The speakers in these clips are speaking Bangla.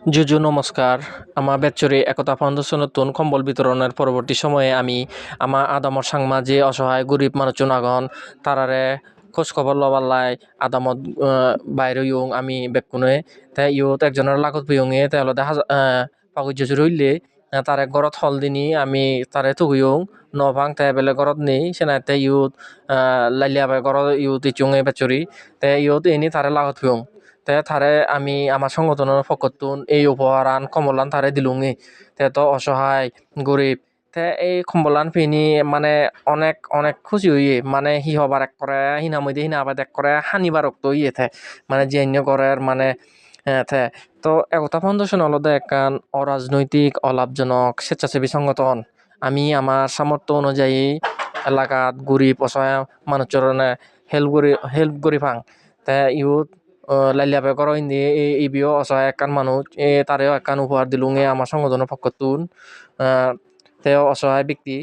জুজু নমস্কার। আমার বেচরে একতা ফাউন্ডেশন নতুন কম্বল বিতরণের পরবর্তী সময়ে আমি আমার আদামর সাংমা যে অসহায় গরিব মানুষজন আগন, তারারে খোঁজ খবর লবার লাই আদামত বাইরে ইয়ং আমি বেকুনে। তে ইয়ত একজনের লাগত পিয়ঙে তে অলদে হাজ পাগুজ জুর হইলে তারে গরত হল দিনি, আমি তারে তুগুয়ং নভাং তে বেলে গরত নেই সেনাইতে ইয়ুত লাইলিয়া বাই গরত ইয়ুত ইচুঙে বেচরি। তে ইয়ত এনি তারে লাগত পিয়ং তে থারে আমি আমার সংগঠনের ফকতুন এই উপহারান থারে দিলুঙি। তে তো অসহায় গরিব তে এই কম্বলান পিনি মানে অনেক অনেক খুশি হইয়ে। মানে হি হবার এক করে হিনা মধ্যে হিনা আবাদ এক করে হানিবার রক্ত ইয়ে থে মানে জেন্য করার মানে থে তো। একতা ফাউন্ডেশন অলদে একখান অরাজনৈতিক অলাভজনক স্বেচ্ছাসেবী সংগঠন। আমি আমার সামর্থ্য অনুযায়ী এলাকাত গরিব অসহায় মানুষজনে হেল্প করি হেল্প করি ফাং তে ইউথ লাইলিয়াবে করো, ইন্দি ইবিও অসহায় একখান মানুষ এ তারেও একখান উপহার দিলুং, এ আমার সংগঠনের পক্ষতুন তেও অসহায় ব্যক্তি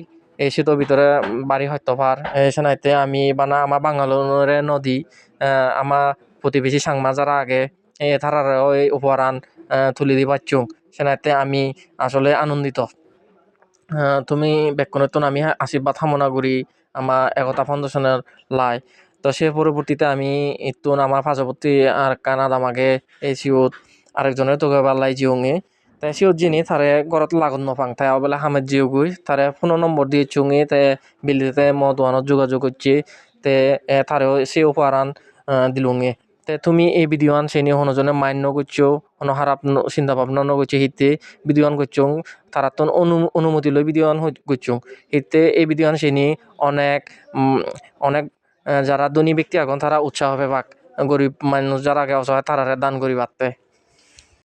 এই শীতের ভিতরে বাড়ি হয়তো পার সেনাইতে আমি বানা আমার বাঙালোরে নদী আমার প্রতিবেশী সাংমা যারা আগে, এ তারারও এই উপহারান তুলি দি পাচ্ছুং সেনাইতে আমি আসলে আনন্দিত। তুমি বেক্ষণতুন আমি আশীর্বাদ কামনা করি আমার একতা ফাউন্ডেশনের লাই। তো সে পরবর্তীতে আমি ইতুন আমার পার্শ্ববর্তী আর কানাদ আমাকে এই সিওত আরেকজনের তোকে বাল্লাই জিওঙে তাই সিওত জিনি তারে ঘরত লাগত নপাং। তাই অবেলা হামের জিও গই তারে ফোন নম্বর দিয়ে চুঙে, তে বিলিতে ম দোয়ানত যোগাযোগ করছে, তে তারেও সে উপহারান দিলুঙে। তে তুমি এই ভিডিওয়ান সেনি হনজনে মান্য করছ হন হারাপ চিন্তা ভাবনা নগরছে হিতে ভিডিওয়ান করছ তারা তো অনুমতি লই ভিডিওয়ান করছ। হিতে এই ভিডিওয়ান সেনি অনেক অনেক যারা ধনী ব্যক্তি এখন তারা উৎসাহ পাক গরিব মানুষ যারা অসহায় তারারে দান করি পারতে